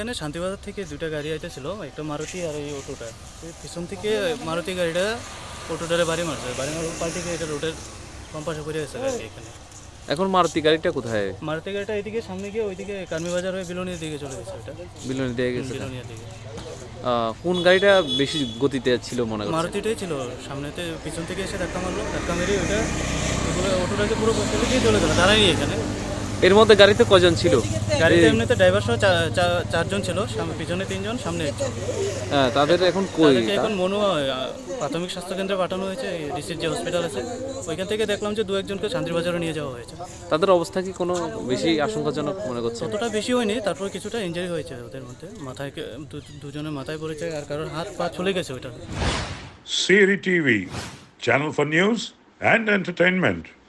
এখানে শান্তিবাজার থেকে দুটা গাড়ি আইতেছিল একটা মারুতি আর এই অটোটা। পিছন থেকে মারুতি গাড়িটা অটোটারে বাড়ি মারছে। বাড়ি মারার পাল্টে গিয়ে এটা রোডের পাশে পড়ে গেছে গাড়ি এখানে। এখন মারুতি গাড়িটা কোথায়? মারুতি গাড়িটা এইদিকে সামনে গিয়ে ওইদিকে কার্মি বাজার হয়ে বিলোনির দিকে চলে গেছে এটা। বিলনি দিয়ে গেছে দিকে। কোন গাড়িটা বেশি গতিতে ছিল মনে করছে মারুতিটাই ছিল। সামনেতে পিছন থেকে এসে ধাক্কা মারলো। ধাক্কা মেরে ওগুলো অটোটাকে পুরো চলে গিয়ে চলে গেল। দাঁড়ায়নি এখানে। এর মধ্যে গাড়িতে কজন ছিল? গাড়িতে এমনিতে ড্রাইভার সহ চারজন ছিল সামনে পিছনে তিনজন সামনে একজন। হ্যাঁ তাদের এখন কই? এখন মনু প্রাথমিক স্বাস্থ্য কেন্দ্রে পাঠানো হয়েছে ডিসির যে হসপিটাল আছে। ওইখান থেকে দেখলাম যে দু একজনকে শান্তিবাজারে নিয়ে যাওয়া হয়েছে। তাদের অবস্থা কি কোনো বেশি আশঙ্কাজনক মনে করছে? ততটা বেশি হয়নি তারপর কিছুটা ইঞ্জারি হয়েছে ওদের মধ্যে। মাথায় দু- দুজনের মাথায় পড়েছে আর কারোর হাত পা চলে গেছে ওইটা Siri TV, channel for news and entertainment.